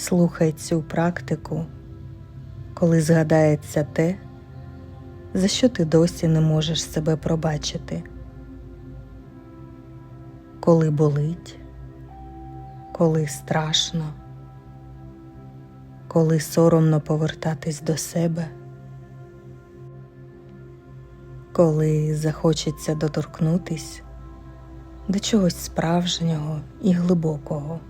Слухай цю практику, коли згадається те, за що ти досі не можеш себе пробачити, коли болить, коли страшно, коли соромно повертатись до себе, коли захочеться доторкнутись до чогось справжнього і глибокого.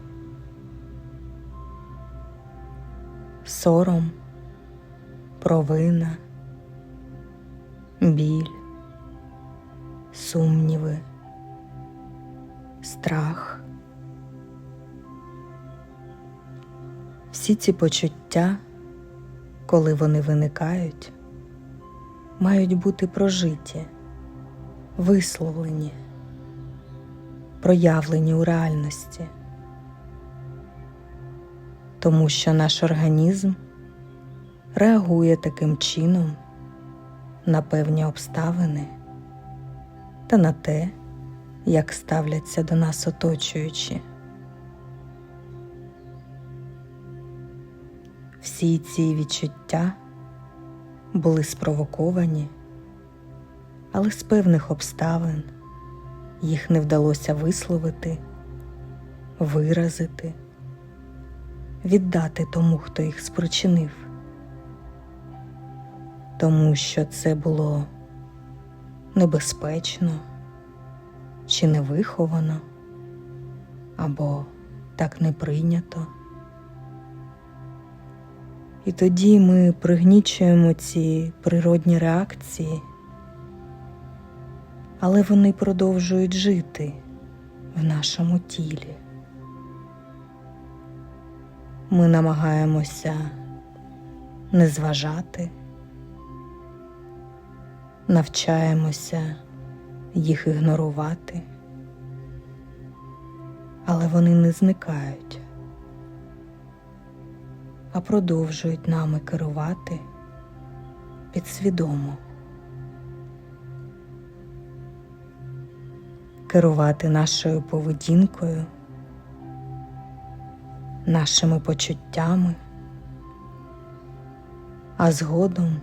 Сором, провина, біль, сумніви, страх. Всі ці почуття, коли вони виникають, мають бути прожиті, висловлені, проявлені у реальності, тому що наш організм реагує таким чином на певні обставини та на те, як ставляться до нас оточуючі. Всі ці відчуття були спровоковані, але з певних обставин їх не вдалося висловити, виразити, віддати тому, хто їх спричинив, тому що це було небезпечно чи невиховано, або так не прийнято. І тоді ми пригнічуємо ці природні реакції, але вони продовжують жити в нашому тілі. Ми намагаємося не зважати, навчаємося їх ігнорувати, але вони не зникають а продовжують нами керувати підсвідомо. Керувати нашою поведінкою, нашими почуттями, а згодом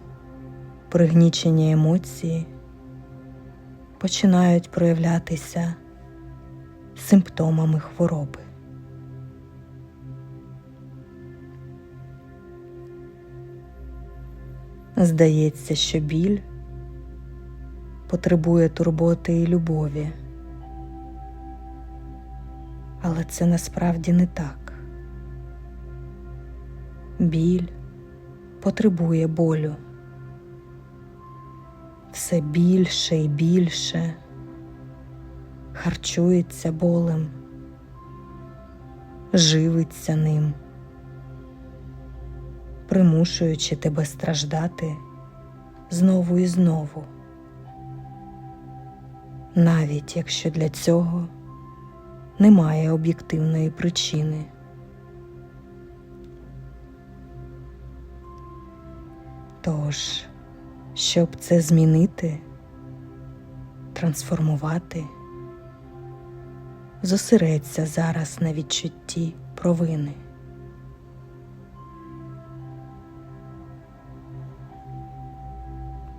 пригнічені емоції починають проявлятися симптомами хвороби. Здається, що біль потребує турботи і любові, але це насправді не так. Біль потребує болю все більше і більше, харчується болем, живиться ним примушуючи тебе страждати знову і знову, навіть якщо для цього немає об'єктивної причини. Тож, щоб це змінити, трансформувати, зосередься зараз на відчутті провини.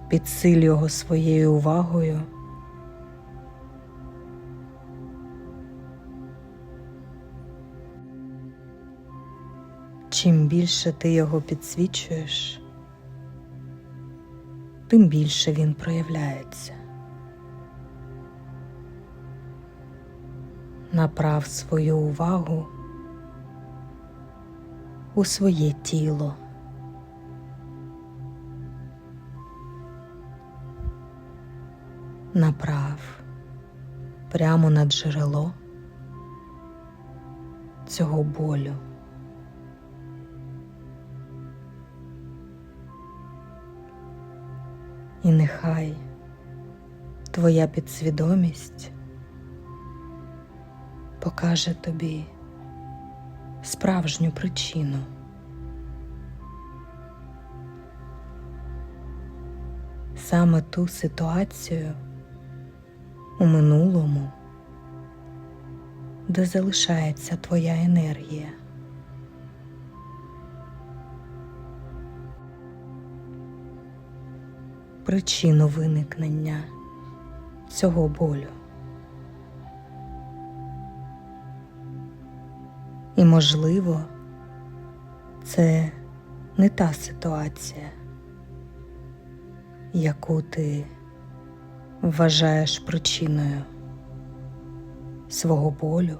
підсиль його своєю увагою. Чим більше ти його підсвічуєш, тим більше він проявляється. Направ свою увагу у своє тіло. направ прямо на джерело цього болю. І нехай твоя підсвідомість покаже тобі справжню причину. Саме ту ситуацію, у минулому, де залишається твоя енергія. Причину виникнення цього болю. І, можливо, це не та ситуація, яку ти вважаєш причиною свого болю,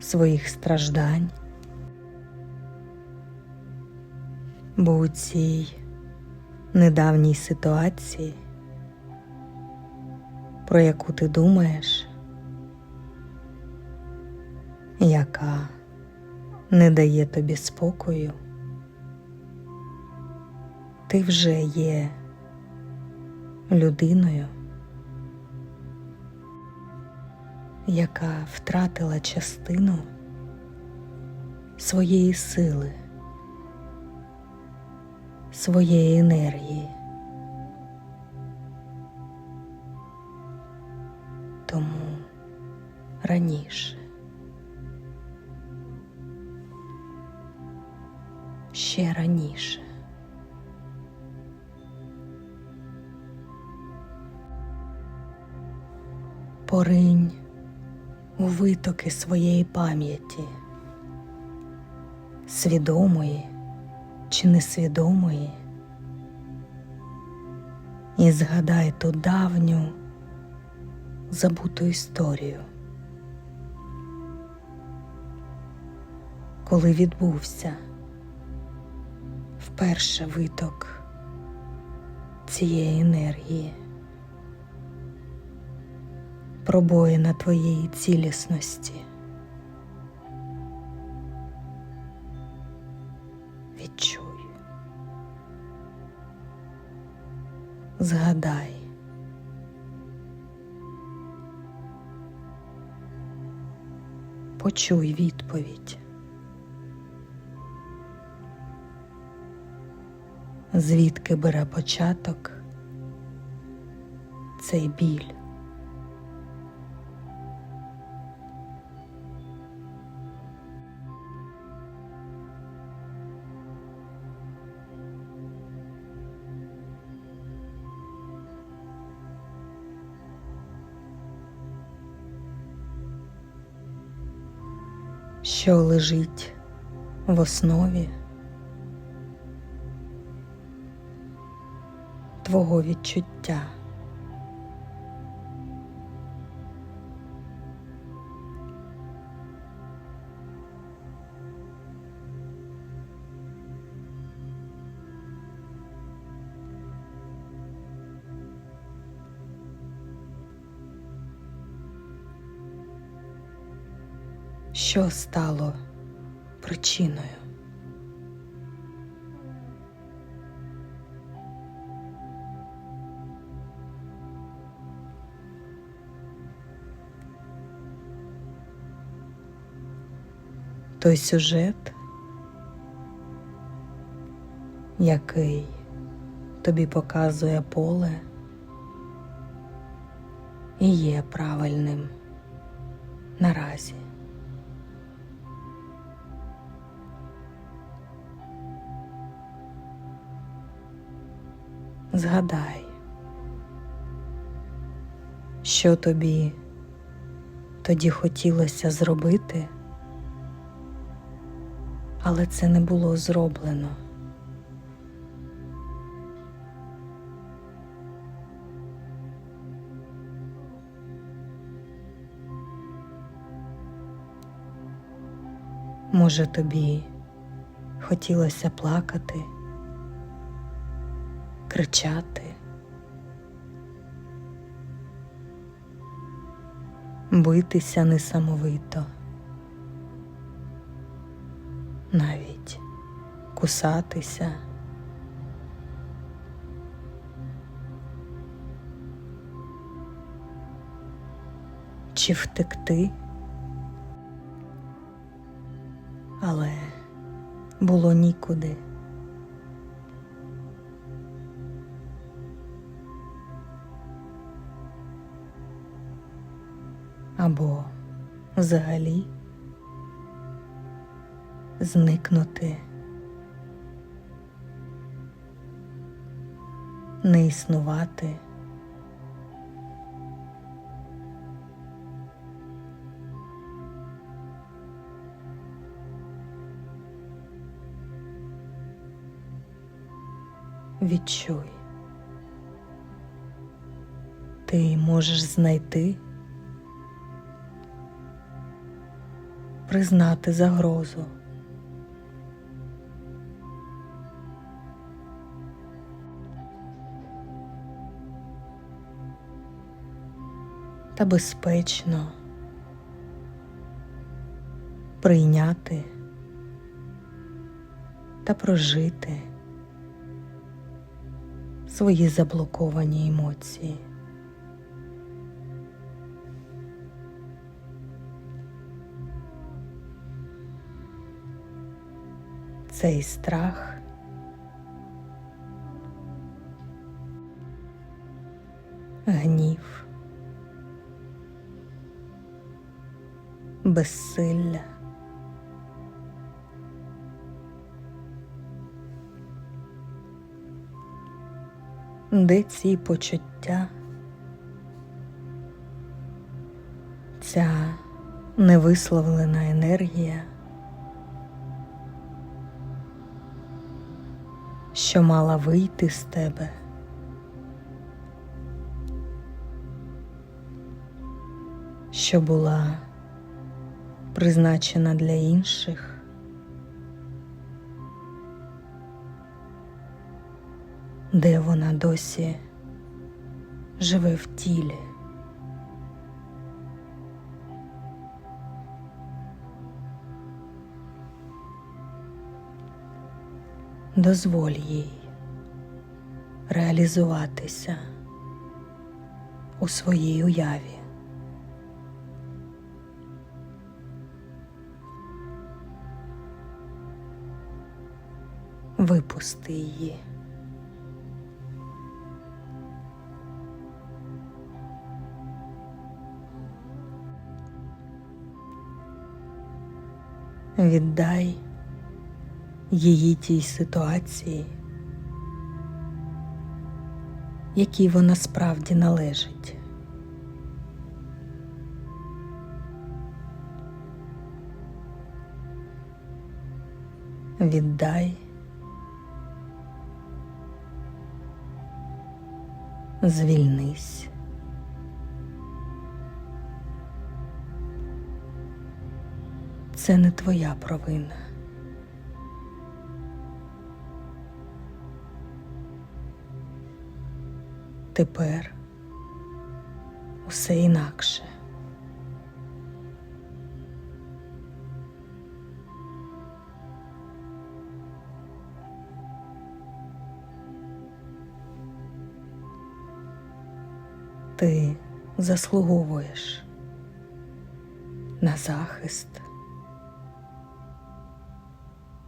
своїх страждань, бо у цій недавній ситуації, про яку ти думаєш, яка не дає тобі спокою, ти вже є людиною, яка втратила частину своєї сили, своєї енергії. Тому раніше ще раніше. Поринь у витоки своєї пам'яті, свідомої чи несвідомої, і згадай ту давню забуту історію, коли відбувся вперше виток цієї енергії, пробоїна твоєї цілісності. Згадай. Почуй відповідь. звідки бере початок цей біль. Що лежить в основі твого відчуття. Що стало причиною? той сюжет, який тобі показує поле, і є правильним наразі. Згадай, що тобі тоді хотілося зробити але це не було зроблено. Може, тобі хотілося плакати, кричати, битися несамовито навіть кусатися. Чи втекти, але було нікуди. Або взагалі зникнути не існувати. Відчуй, ти можеш знайти, признати загрозу. Та безпечно прийняти та прожити свої заблоковані емоції. Цей страх. Гнів, безсилля. Де ці почуття, ця невисловлена енергія, що мала вийти з тебе, що була призначена для інших. де вона досі живе в тілі. Дозволь їй реалізуватися у своїй уяві. Випусти її. Віддай її тій ситуації, якій вона справді належить. Віддай звільнись. Це не твоя провина. Тепер усе інакше. Ти заслуговуєш на захист,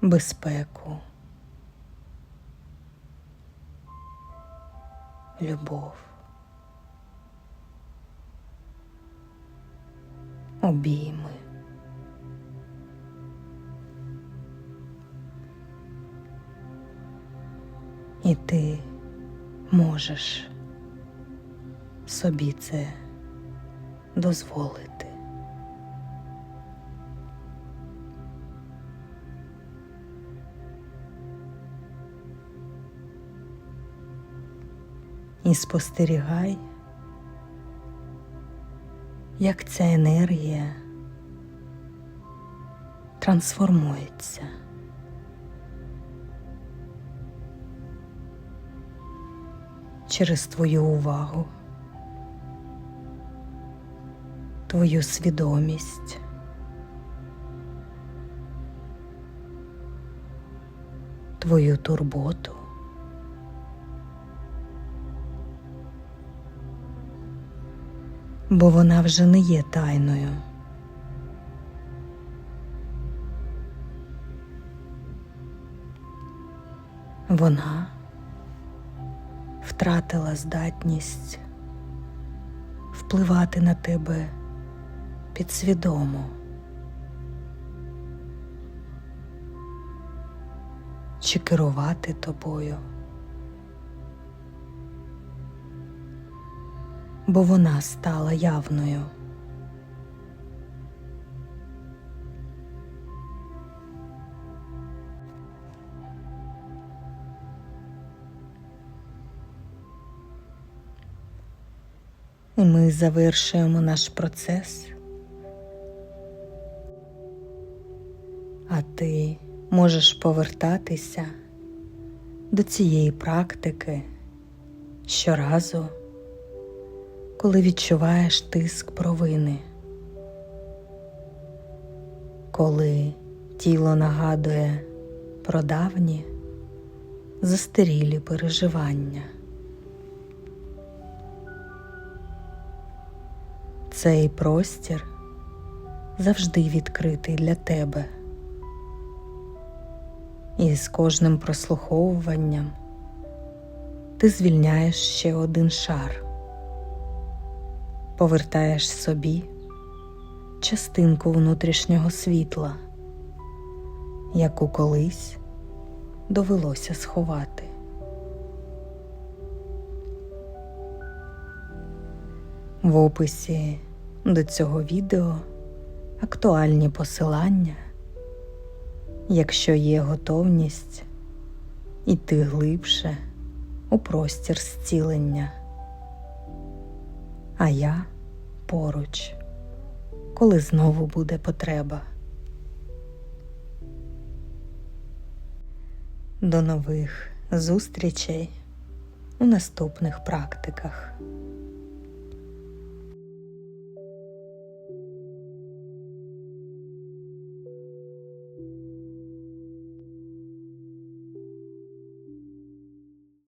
безпеку, любов, обійми. І ти можеш собі це дозволити. І спостерігай, як ця енергія трансформується. Через твою увагу, твою свідомість, твою турботу. Бо вона вже не є тайною. Вона втратила здатність впливати на тебе підсвідомо. Чи керувати тобою. Бо вона стала явною. І ми завершуємо наш процес. А ти можеш повертатися до цієї практики щоразу, коли відчуваєш тиск провини, коли тіло нагадує про давні застарілі переживання. Цей простір завжди відкритий для тебе. І з кожним прослуховуванням ти звільняєш ще один шар, повертаєш собі частинку внутрішнього світла, яку колись довелося сховати. В описі до цього відео актуальні посилання, якщо є готовність іти глибше у простір зцілення. А я поруч, коли знову буде потреба. До нових зустрічей у наступних практиках.